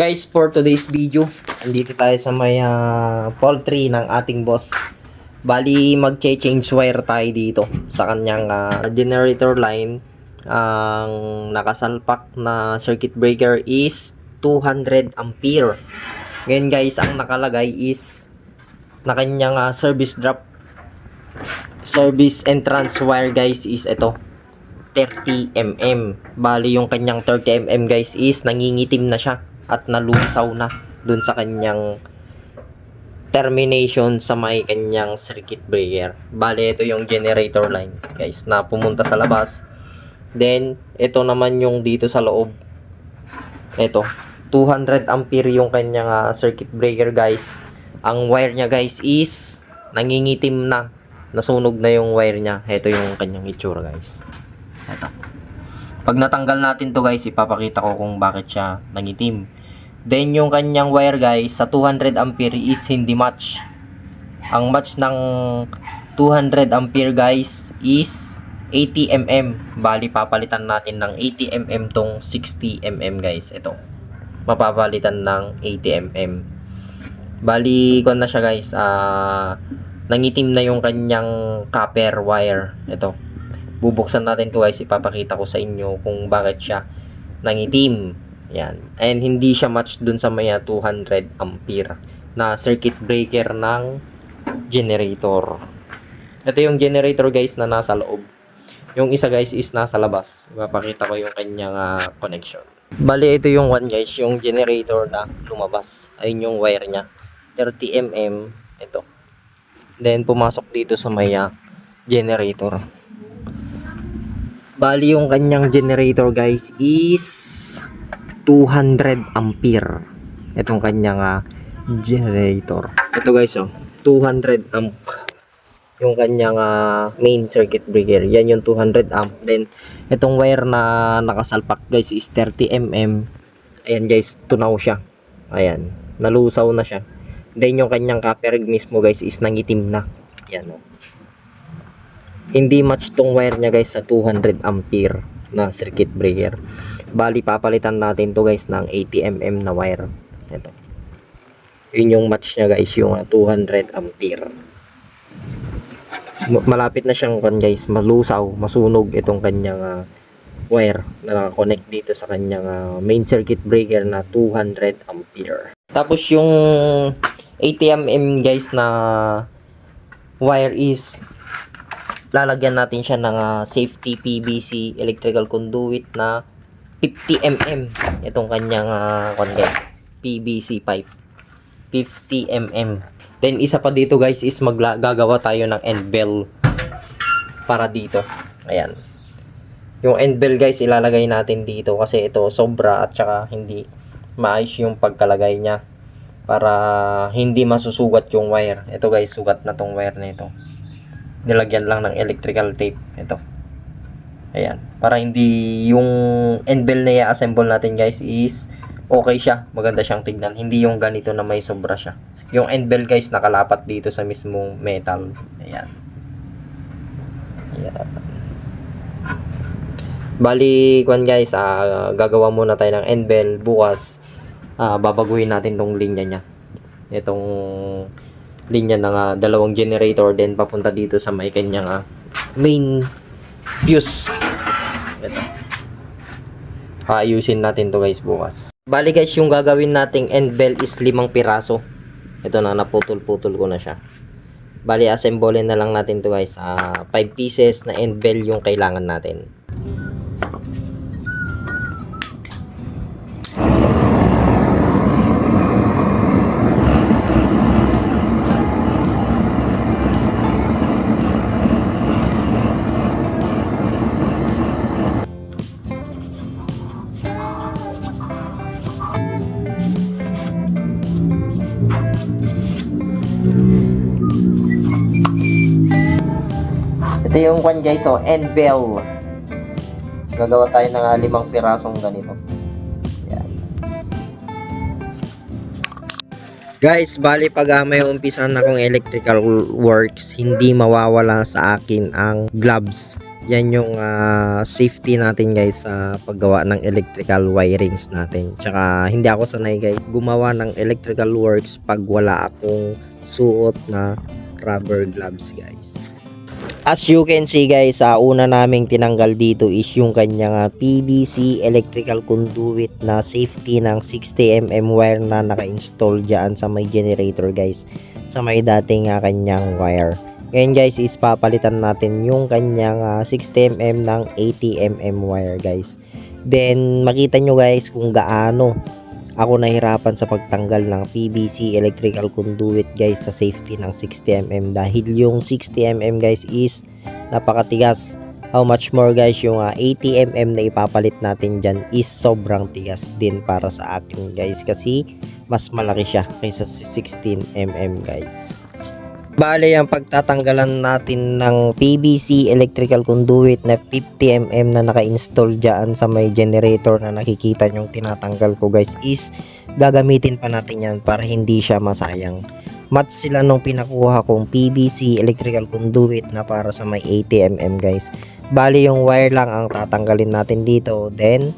Guys, for today's video, andito tayo sa may ah, poultry ng ating boss. Bali, mag-change wire tayo dito sa kanyang ah, generator line. Ang nakasalpak na circuit breaker is 200 ampere. Ngayon guys, ang nakalagay is na kanyang ah, service drop service entrance wire guys is ito 30 mm. Bali yung kanyang 30 mm guys is nangingitim na siya at nalusaw na dun sa kanyang termination sa may kanyang circuit breaker. Bali ito yung generator line guys na pumunta sa labas. Then ito naman yung dito sa loob. Ito 200 ampere yung kanyang ah, circuit breaker guys. Ang wire niya guys is nangingitim na. Nasunog na yung wire niya. Ito yung kanyang itsura guys. Ito. Pag natanggal natin to guys, ipapakita ko kung bakit siya nangitim. Then yung kanyang wire guys, sa 200 ampere is hindi match. Ang match ng 200 ampere guys is 80 mm. Bali papalitan natin ng 80 mm tong 60 mm guys. Ito. Mapapalitan ng 80 mm. Bali, kon na siya guys. Ah, nangitim na yung kanyang copper wire. Ito bubuksan natin to guys ipapakita ko sa inyo kung bakit siya nangitim yan. And hindi siya match dun sa maya 200 ampere na circuit breaker ng generator. Ito yung generator guys na nasa loob. Yung isa guys is nasa labas. Ipapakita ko yung kanyang ah, connection. Bali ito yung one guys yung generator na lumabas. Ayun yung wire nya 30 mm ito. Then pumasok dito sa maya generator. Bali yung kanyang generator guys is 200 ampere. Itong kanyang ah, generator. Ito guys oh, 200 amp. Yung kanyang ah, main circuit breaker. Yan yung 200 amp. Then itong wire na nakasalpak guys is 30 mm. Ayan guys, tunaw siya. Ayan, nalusaw na siya. Then yung kanyang copper mismo guys is nangitim na. Yan oh hindi match tong wire niya guys sa 200 ampere na circuit breaker. Bali papalitan natin to guys ng 80 mm na wire. Ito. Yun yung match niya guys yung ah, 200 ampere. M- Malapit na siyang kan guys, malusaw, masunog itong kanyang ah, wire na nakakonect dito sa kanyang ah, main circuit breaker na 200 ampere. Tapos yung 80 mm guys na wire is lalagyan natin siya ng ah, safety PVC electrical conduit na 50 mm itong kanyang uh, PVC pipe 50 mm then isa pa dito guys is maggagawa tayo ng end bell para dito. Ayan. Yung end bell guys ilalagay natin dito kasi ito sobra at saka hindi maayos yung pagkalagay niya para hindi masusugat yung wire. Ito guys sugat na tong wire na ito. Nilagyan lang ng electrical tape. Ito ayan. Para hindi yung end bell na i-assemble natin guys is okay siya. Maganda siyang tignan. Hindi yung ganito na may sobra siya. Yung end bell guys nakalapat dito sa mismong metal. Ayan. Ayan. Bali kwan guys ah, gagawa muna tayo ng end bell bukas ah, babaguhin natin tong linya niya. Itong linya ng ah, dalawang generator then papunta dito sa may kanyang ah, main fuse ito Paayusin natin to guys bukas. Bali guys, yung gagawin nating end bell is limang piraso. Ito na, naputol-putol ko na siya. Bali, assemble na lang natin to guys. 5 pieces na end bell yung kailangan natin. Ito yung kwan guys, oh, end bell. Gagawa tayo ng ah, limang pirasong ganito. Yan. Guys, bali pag uh, may umpisan akong electrical works, hindi mawawala sa akin ang gloves. Yan yung ah, safety natin guys sa paggawa ng electrical wirings natin. Tsaka hindi ako sanay guys gumawa ng electrical works pag wala akong suot na rubber gloves guys. As you can see guys, sa una naming tinanggal dito is yung kanyang ah, PVC electrical conduit na safety ng 60mm wire na naka-install dyan sa may generator guys. Sa may dating ah, kanyang wire. Ngayon guys is papalitan natin yung kanyang ah, 60mm ng 80mm wire guys. Then makita nyo guys kung gaano ako nahirapan sa pagtanggal ng PVC electrical conduit guys sa safety ng 60mm dahil yung 60mm guys is napakatigas. How much more guys yung ah, 80mm na ipapalit natin dyan is sobrang tigas din para sa akin guys. Kasi mas malaki siya kaysa sa 16mm guys Bale, ang pagtatanggalan natin ng PVC electrical conduit na 50mm na naka-install dyan sa may generator na nakikita nyong tinatanggal ko guys is gagamitin pa natin yan para hindi siya masayang. Match sila nung pinakuha kong PVC electrical conduit na para sa may 80mm guys. Bale, yung wire lang ang tatanggalin natin dito. Then,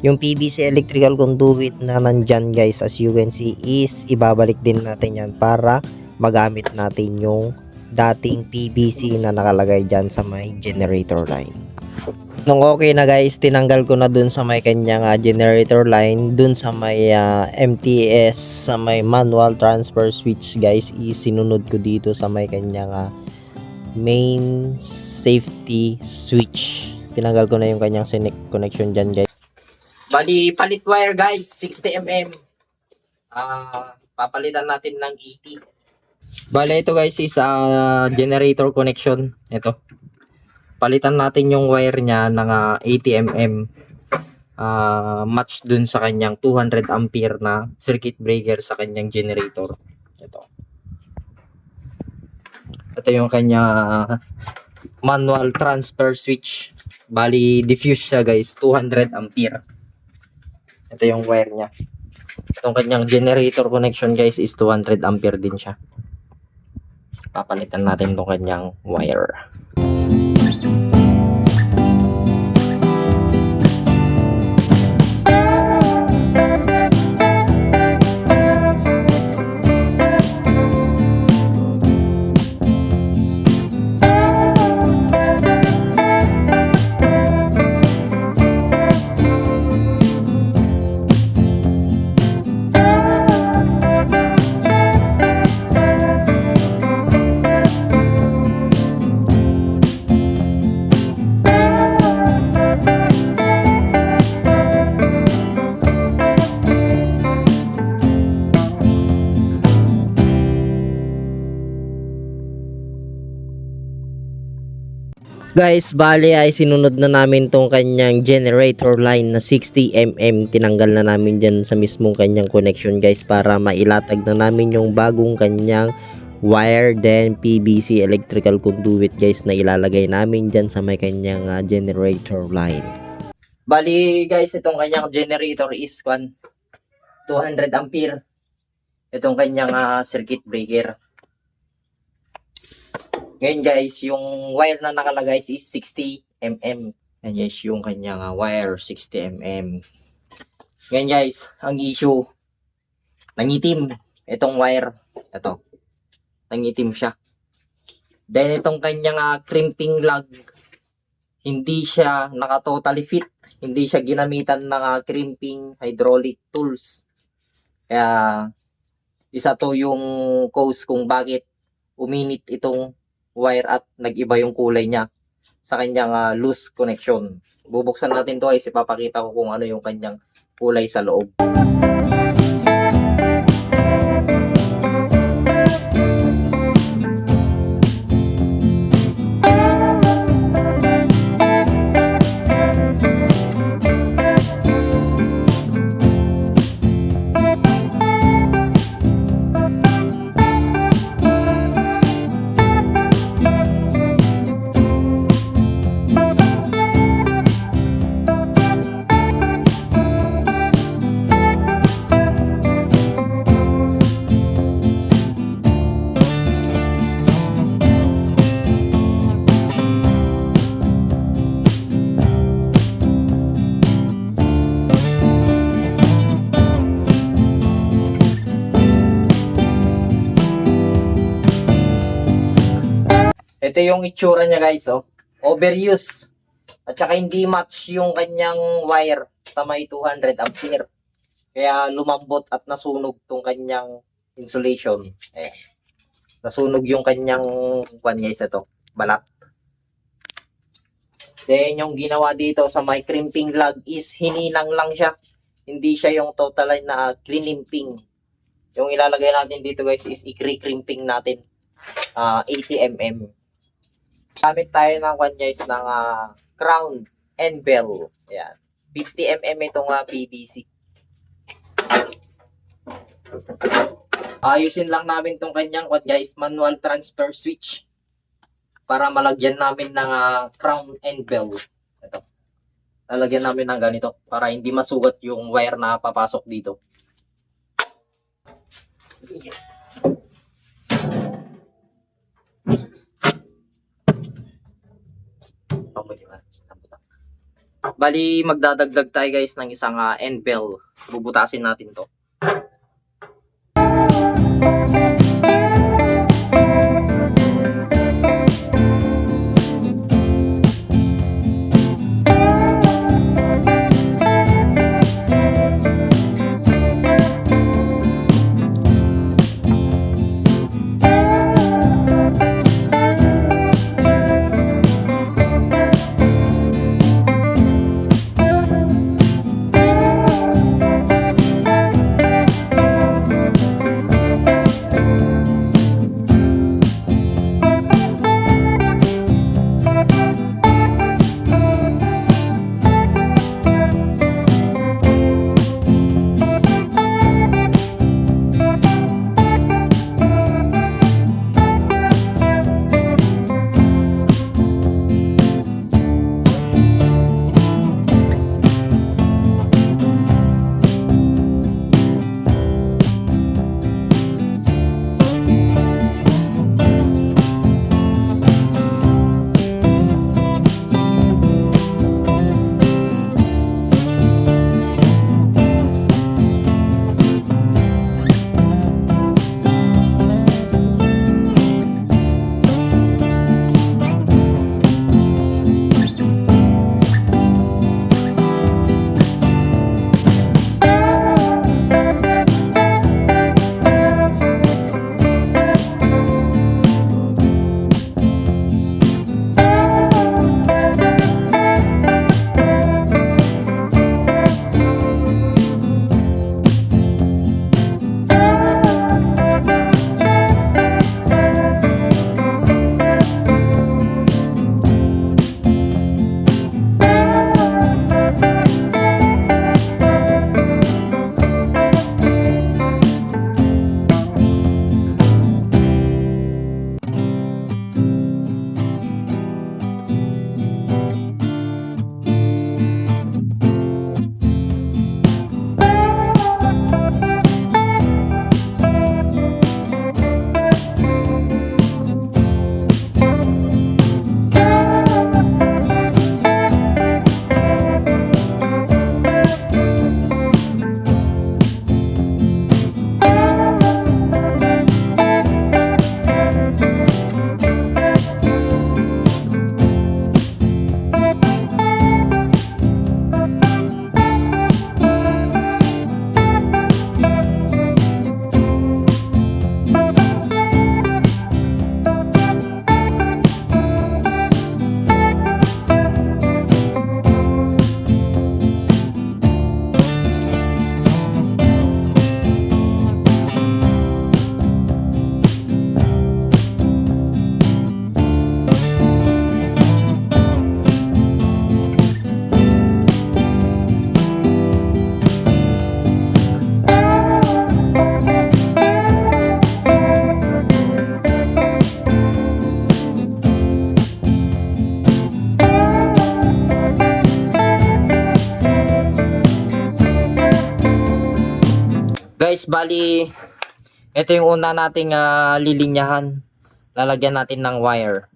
yung PVC electrical conduit na nandyan guys as you can see is ibabalik din natin yan para magamit natin yung dating PVC na nakalagay dyan sa may generator line. Nung okay na guys, tinanggal ko na dun sa may kanyang ah, generator line, dun sa may ah, MTS, sa may manual transfer switch guys, isinunod ko dito sa may kanyang ah, main safety switch. Tinanggal ko na yung kanyang connection dyan guys. Bali, palit wire guys, 60mm. Ah, papalitan natin ng 80. Bale, ito guys is ah, generator connection. Ito. Palitan natin yung wire niya ng ah, 80mm. Ah, match dun sa kanyang 200 ampere na circuit breaker sa kanyang generator. Ito. Ito yung kanya manual transfer switch. Bali, diffuse siya guys. 200 ampere. Ito yung wire niya. Itong kanyang generator connection guys is 200 ampere din siya papalitan natin itong kanyang wire. Guys, bali ay sinunod na namin tong kanyang generator line na 60mm. Tinanggal na namin dyan sa mismong kanyang connection guys para mailatag na namin yung bagong kanyang wire then PVC electrical conduit guys na ilalagay namin dyan sa may kanyang ah, generator line. Bali guys, itong kanyang generator is kwan 200 ampere. Itong kanyang ah, circuit breaker. Ngayon guys, yung wire na nakalagay is 60 mm. Yan guys, yung kanyang wire 60 mm. Ngayon guys, ang issue, nangitim itong wire. Ito, nangitim siya. Then itong kanyang ah, crimping lug, hindi siya naka-totally fit. Hindi siya ginamitan ng ah, crimping hydraulic tools. Kaya, isa to yung cause kung bakit uminit itong wire at nag-iba yung kulay niya sa kanyang ah, loose connection. Bubuksan natin to ay ipapakita ko kung ano yung kanyang kulay sa loob. Ito yung itsura niya guys, oh. Overuse. At saka hindi match yung kanyang wire sa may 200 ampere. Kaya lumambot at nasunog tong kanyang insulation. Ayan. Nasunog yung kanyang kwan guys ito. Balat. Then yung ginawa dito sa may crimping lug is hininang lang siya. Hindi siya yung total na crimping. Yung ilalagay natin dito guys is i-crimping natin. Ah, 80 mm. Gamit tayo ng kwan guys ng ah, crown and bell. Ayan. 50 mm itong ah, PVC. Ayusin lang namin tong kanyang kwan guys, manual transfer switch para malagyan namin ng ah, crown and bell. Ito. Lalagyan namin ng ganito para hindi masugat yung wire na papasok dito. Bali, magdadagdag tayo guys ng isang ah, end bell. Bubutasin natin to. Guys, bali, ito yung una nating ah, lilinyahan. Lalagyan natin ng wire.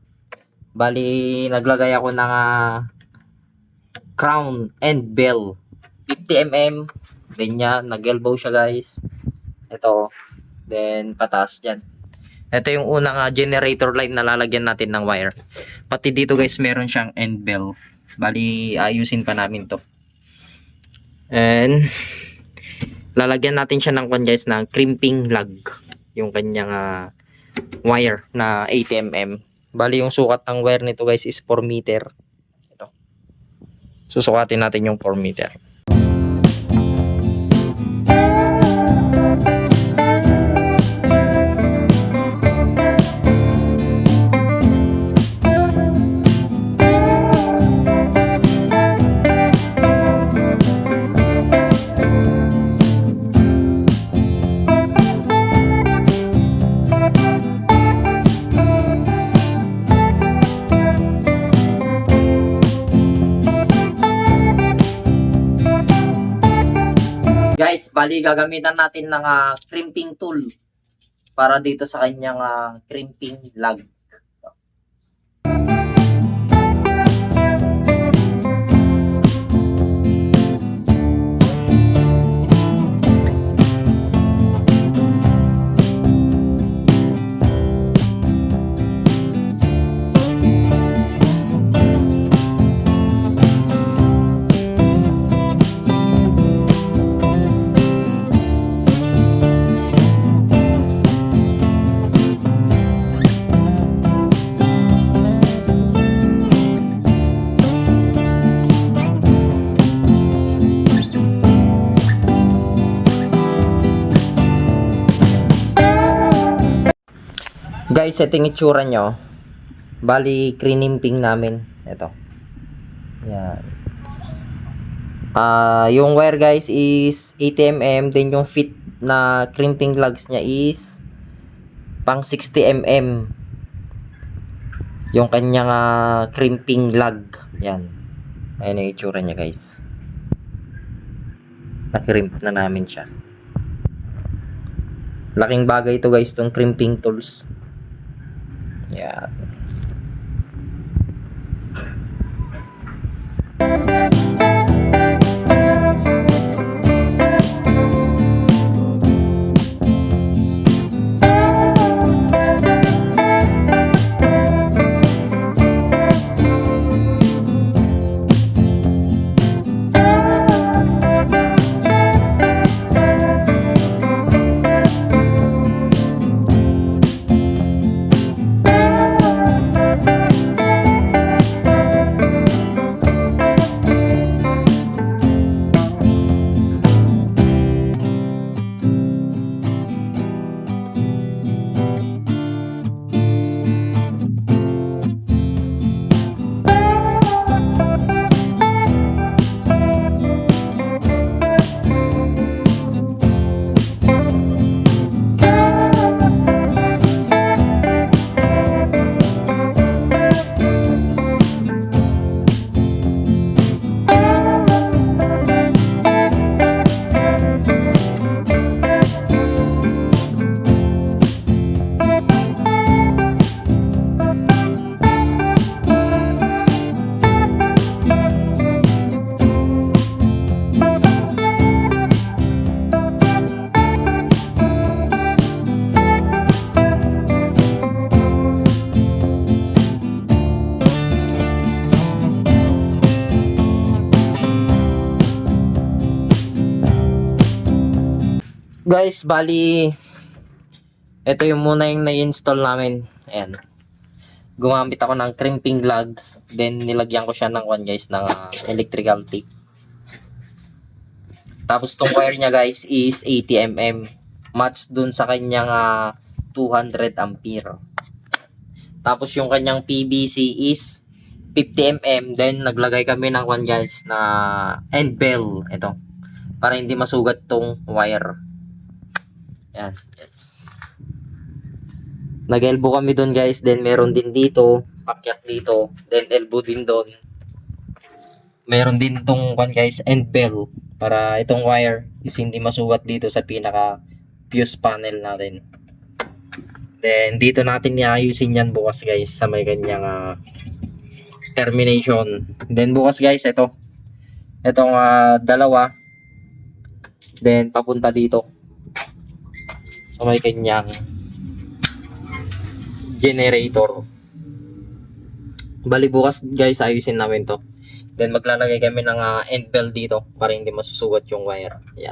Bali, naglagay ako ng ah, crown and bell. 50mm. Then yan, nag-elbow siya guys. Ito. Then, patas dyan. Ito yung unang ah, generator line na lalagyan natin ng wire. Pati dito guys, meron siyang end bell. Bali, ayusin pa namin to. And, lalagyan natin siya ng kwan guys ng crimping lug. Yung kanyang ah, wire na 80mm. Bali, yung sukat ng wire nito guys is 4 meter. Ito. Susukatin natin yung 4 meter. Bali gagamitan natin ng ah, crimping tool para dito sa kanyang ah, crimping lug. Guys, ito yung itsura nyo. Bali, crinimping namin. Ito. Yan. Ah, yung wire guys is 80mm, then yung fit na crimping lugs niya is pang 60mm. Yung kanyang ah, crimping lug. Yan. Ayan yung itsura niya guys. Nakrimp na namin siya. Laking bagay ito guys, tong crimping tools. Yan. Guys, bali ito yung muna yung na-install namin. Ayan. Gumamit ako ng crimping lug. Then nilagyan ko siya ng one guys ng ah, electrical tape. Tapos tong wire niya guys is 80mm. Match dun sa kanyang ah, 200 ampere. Tapos yung kanyang PVC is 50mm. Then naglagay kami ng one guys na end bell. Ito. Para hindi masugat tong wire. Yan. Yes. Nag-elbow kami doon guys. Then meron din dito. Pakyat dito. Then elbow din doon. Meron din tong one guys end bell. Para itong wire is hindi masugat dito sa pinaka fuse panel natin. Then dito natin iayusin yan bukas guys sa may kanyang ah, termination. Then bukas guys ito. Itong ah, dalawa. Then papunta dito sa may kanyang generator. Bali bukas guys, ayusin namin to. Then maglalagay kami ng ah, end bell dito para hindi masusugat yung wire. Yan.